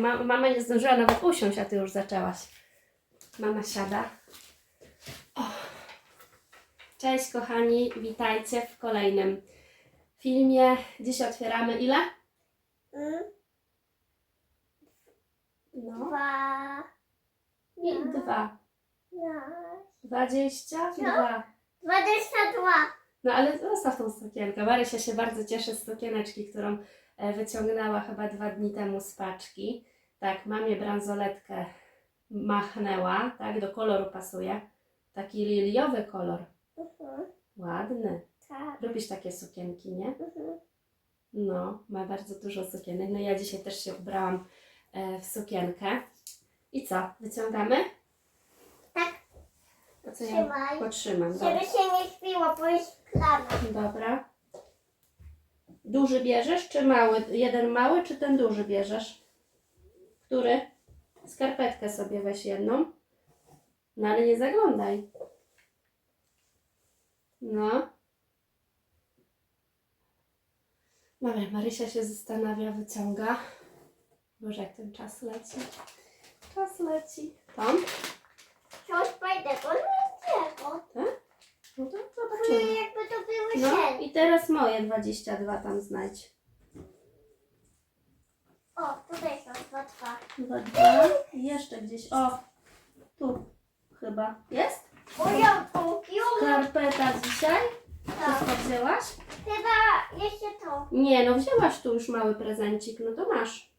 ma, mama nie zdążyła nawet usiąść, a ty już zaczęłaś. Mama siada. O. Cześć kochani, witajcie w kolejnym filmie. Dziś otwieramy ile? Mm, No, Dwa. i dwa. No. Dwadzieścia? Dwa. Dwadzieścia dwa. No ale zostaw tą sukienkę. Marysia się bardzo cieszy z sukieneczki, którą e, wyciągnęła chyba dwa dni temu z paczki. Tak, mamie bransoletkę machnęła, tak, do koloru pasuje. Taki liliowy kolor. Mhm. Ładny. Tak. Lubisz takie sukienki, nie? Mhm. No, ma bardzo dużo sukienek. No ja dzisiaj też się ubrałam e, w sukienkę. I co, wyciągamy? Tak. To co ja Trzymaj. potrzymam. Żeby Dobra. się nie śpiło, bo jest szklana. Dobra. Duży bierzesz czy mały? Jeden mały czy ten duży bierzesz? Który? Skarpetkę sobie weź jedną. No ale nie zaglądaj. No. Dobra, Marysia się zastanawia, wyciąga. Boże, jak ten czas leci. Czas leci. Tom? Coś fajnego, no niczego. No to zobaczymy. jakby to były no. i teraz moje 22 tam znajdź. O, tutaj są dwa, dwa. Dwa, dwa. I jeszcze gdzieś. O, tu chyba. Jest? Moja kupiła. Skarpeta dzisiaj? Tak. Wszystko wzięłaś? Chyba jeszcze to. Nie, no wzięłaś tu już mały prezencik, no to masz.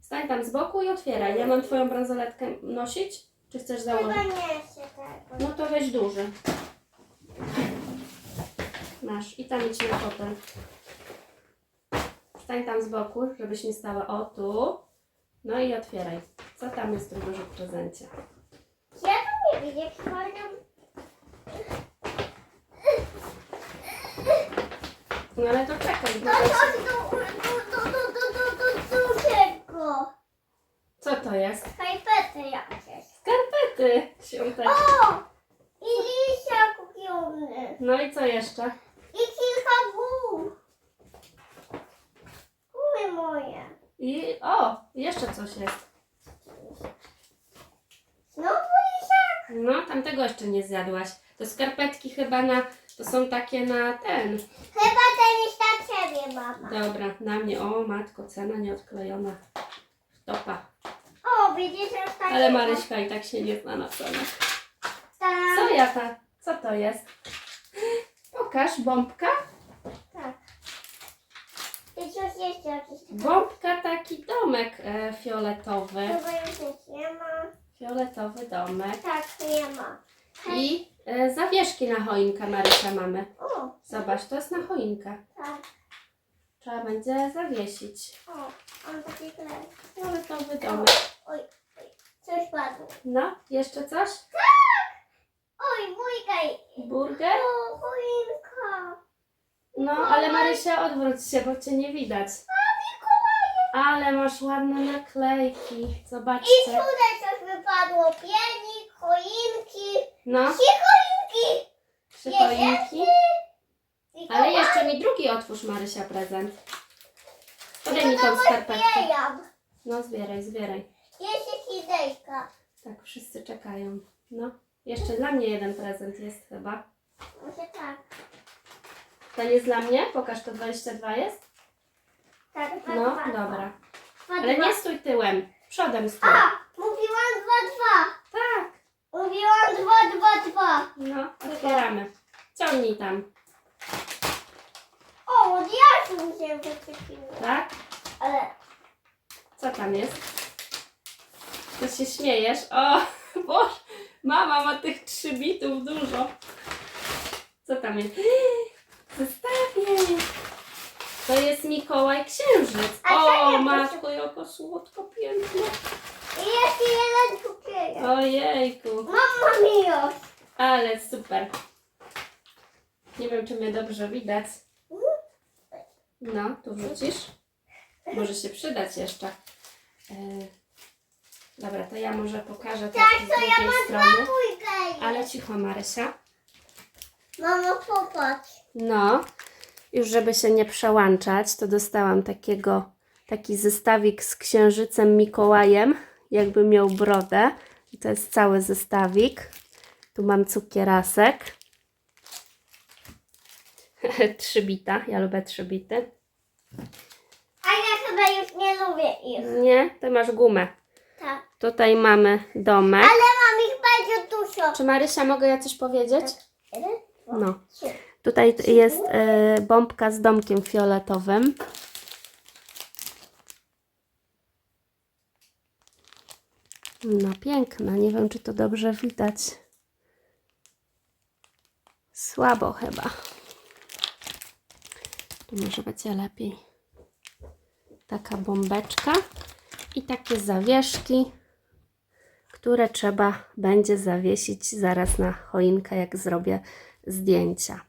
Stań tam z boku i otwieraj. Ja mam twoją bransoletkę nosić? Czy chcesz Chyba założyć? nie jeszcze tego. No to weź duży. Masz. I tam idź na fotel. Stań tam z boku, żebyś nie stała. O, tu. No i otwieraj. Co tam jest w dużym prezencie? Ja to nie widzę, chyba tam... No ale to czekaj. To to do, do, do, do, do, do dużego. Co to jest? Skarpety jakieś. Skarpety świąteczne. O! I lisia kupiony. No i co jeszcze? Moje. I o, jeszcze coś jest. Znowu lisia? No, tamtego jeszcze nie zjadłaś. To skarpetki chyba na, to są takie na ten. Chyba ten jest na ciebie, mama. Dobra, na mnie. O, matko, cena nieodklejona. Topa. O, widzisz, że ostatnio... Ale Maryśka i tak się nie zna na cenach. Tam. Co ja ta? Co to jest? Pokaż, bombka. Tak. I coś jeszcze jakieś. Bombka, taki domek e, fioletowy. Chyba już nic nie ma. Fioletowy domek. Tak, nie ma. I e, zawieszki na choinkę Marysia mamy. O, Zobacz, to jest na choinkę. tak. Trzeba będzie zawiesić. O, on taki klej. Fioletowy domek. Oj, oj, coś padło. No, jeszcze coś? Oj, mój gaj. Burger? O, choinka. No, ale Marysia, odwróć się, bo cię nie widać. Ale masz ładne naklejki. I Zobaczcie. tutaj coś wypadło. Pienik, choinki. No, Trzy choinki. trzy choinki. I Ale jeszcze mi drugi otwórz, Marysia, prezent. Podaj mi tą to skarpetkę. zbieram. No, zbieraj, zbieraj. Jeszcze hidejka. Tak, wszyscy czekają. No, jeszcze dla mnie jeden prezent jest chyba. Może tak. To nie jest dla mnie? Pokaż, to 22 jest? Tak, dwa, No, dwa, dobra. Dwa, Ale dwa. nie stój tyłem. Przodem stój. A, mówiłam dwa, dwa. Tak. Mówiłam dwa, dwa, dwa. No, otwieramy. Ciągnij tam. O, od jasu mi się. Tak? Ale Co tam jest? To się śmiejesz? O, Boże, mama ma tych trzy bitów dużo. Co tam jest? Zestawienie. To jest Mikołaj Księżyc. A co O, ja matko, jaka słodko piękna. i jeszcze jeden kupienie. Ojejku, Mama mi już. ale super. Nie wiem, czy mnie dobrze widać. No, tu wrzucisz. Może się przydać jeszcze. E, Dobra, to ja może pokażę tak, z drugiej strony. Mój gej. Ale cicho, Marysia. Mamo, popatrz. No, Już żeby się nie przełączać, to dostałam takiego, taki zestawik z księżycem Mikołajem, jakby miał brodę. I to jest cały zestawik. Tu mam cukierasek. trzy bita, ja lubię trzy bity. A ja chyba już nie lubię ich. Nie, ty masz gumę. Tak. Tutaj mamy domek. Ale mam ich bardzo dużo. Czy Marysia, mogę ja coś powiedzieć? Dwa, No. trzy. Tutaj jest e, bombka z domkiem fioletowym. No piękna, nie wiem czy to dobrze widać. Słabo chyba. Tu może będzie lepiej. Taka bombeczka i takie zawieszki, które trzeba będzie zawiesić zaraz na choinkę, jak zrobię zdjęcia.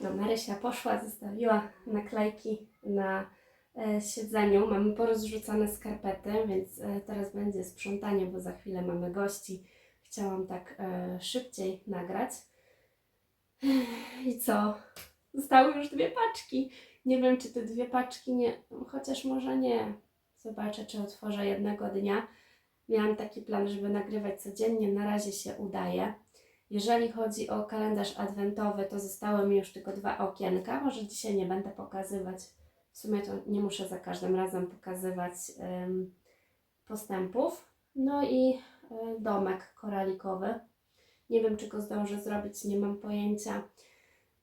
No, Marysia poszła, zostawiła naklejki na e, siedzeniu. Mamy porozrzucane skarpety, więc e, teraz będzie sprzątanie, bo za chwilę mamy gości. Chciałam tak e, szybciej nagrać. I co? Zostały już dwie paczki. Nie wiem, czy te dwie paczki nie, chociaż może nie. Zobaczę, czy otworzę jednego dnia. Miałam taki plan, żeby nagrywać codziennie. Na razie się udaje. Jeżeli chodzi o kalendarz adwentowy, to zostały mi już tylko dwa okienka. Może dzisiaj nie będę pokazywać. W sumie to nie muszę za każdym razem pokazywać em, postępów. No i e, domek koralikowy. Nie wiem, czy go zdążę zrobić, nie mam pojęcia.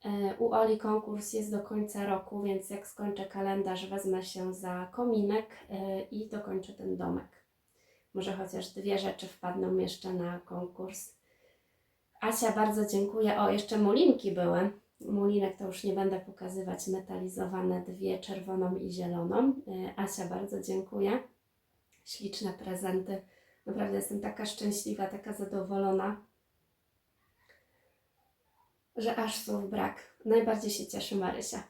E, U Oli konkurs jest do końca roku, więc jak skończę kalendarz, wezmę się za kominek e, i dokończę ten domek. Może chociaż dwie rzeczy wpadną jeszcze na konkurs. Asia, bardzo dziękuję. O, jeszcze mulinki były. Mulinek to już nie będę pokazywać, metalizowane dwie, czerwoną i zieloną. E, Asia, bardzo dziękuję. Śliczne prezenty. Naprawdę jestem taka szczęśliwa, taka zadowolona, że aż słów brak. Najbardziej się cieszy Marysia.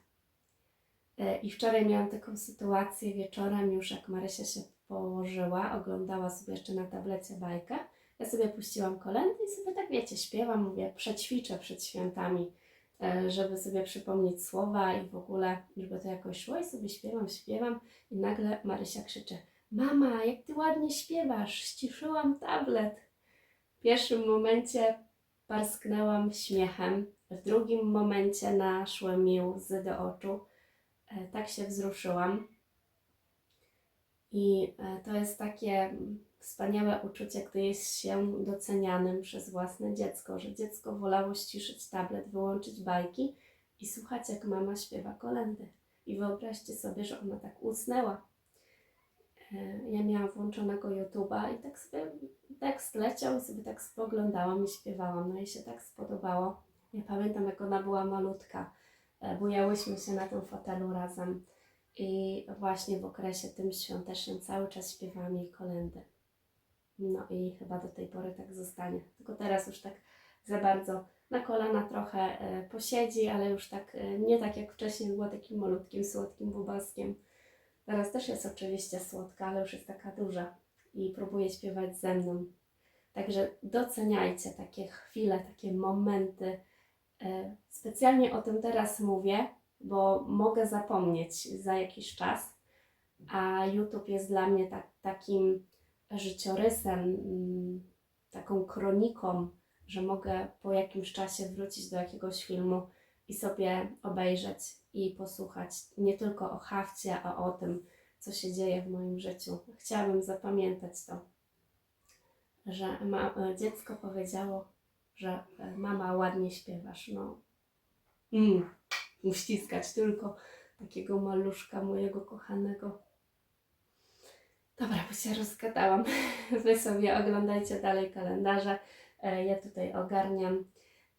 E, I wczoraj miałam taką sytuację wieczorem, już jak Marysia się położyła, oglądała sobie jeszcze na tablecie bajkę. Ja sobie puściłam kolendy i sobie tak wiecie, śpiewam, mówię, przećwiczę przed świętami, e, żeby sobie przypomnieć słowa i w ogóle, żeby to jakoś szło i sobie śpiewam, śpiewam i nagle Marysia krzyczy Mama, jak ty ładnie śpiewasz, ściszyłam tablet. W pierwszym momencie parsknęłam śmiechem, w drugim momencie naszły mi łzy do oczu. E, Tak się wzruszyłam. I e, to jest takie wspaniałe uczucie, gdy jest się docenianym przez własne dziecko, że dziecko wolało ściszyć tablet, wyłączyć bajki i słuchać, jak mama śpiewa kolendy. I wyobraźcie sobie, że ona tak usnęła. E, Ja miałam włączonego YouTube'a i tak sobie tekst leciał sobie tak spoglądałam i śpiewałam. No jej się tak spodobało. Ja pamiętam, jak ona była malutka. E, Bujałyśmy się na tym fotelu razem. I właśnie w okresie tym świątecznym cały czas śpiewałam jej kolendy. No i chyba do tej pory tak zostanie. Tylko teraz już tak za bardzo na kolana trochę e, posiedzi, ale już tak e, nie tak jak wcześniej była takim malutkim, słodkim bubaskiem. Teraz też jest oczywiście słodka, ale już jest taka duża i próbuje śpiewać ze mną. Także doceniajcie takie chwile, takie momenty. E, Specjalnie o tym teraz mówię, bo mogę zapomnieć za jakiś czas, a YouTube jest dla mnie tak, takim życiorysem, mm, taką kroniką, że mogę po jakimś czasie wrócić do jakiegoś filmu i sobie obejrzeć i posłuchać nie tylko o hafcie, a o tym, co się dzieje w moim życiu. Chciałabym zapamiętać to, że ma, e, dziecko powiedziało, że e, mama ładnie śpiewasz. No, mm, uściskać tylko takiego maluszka mojego kochanego. Dobra, bo się rozgadałam. Wy sobie oglądajcie dalej kalendarze. E, Ja tutaj ogarniam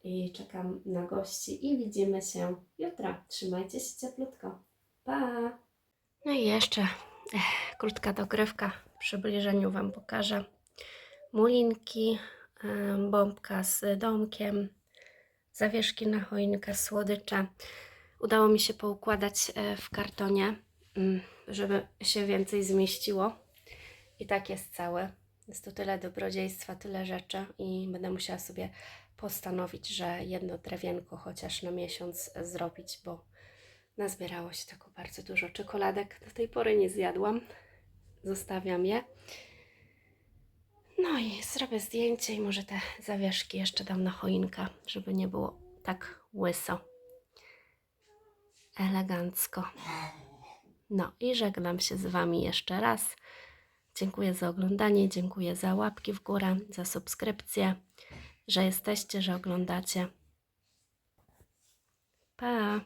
i czekam na gości i widzimy się jutro. Trzymajcie się cieplutko. Pa! No i jeszcze eh, krótka dogrywka. W przybliżeniu Wam pokażę mulinki, em, bombka z domkiem, zawieszki na choinkę, słodycze. Udało mi się poukładać e, w kartonie, mm, żeby się więcej zmieściło. I tak jest całe. Jest tu tyle dobrodziejstwa, tyle rzeczy i będę musiała sobie postanowić, że jedno drewienko chociaż na miesiąc zrobić, bo nazbierało się tego bardzo dużo czekoladek. Do tej pory nie zjadłam. Zostawiam je. No i zrobię zdjęcie i może te zawieszki jeszcze dam na choinkę, żeby nie było tak łyso. Elegancko. No i żegnam się z Wami jeszcze raz. Dziękuję za oglądanie, dziękuję za łapki w górę, za subskrypcję, że jesteście, że oglądacie. Pa!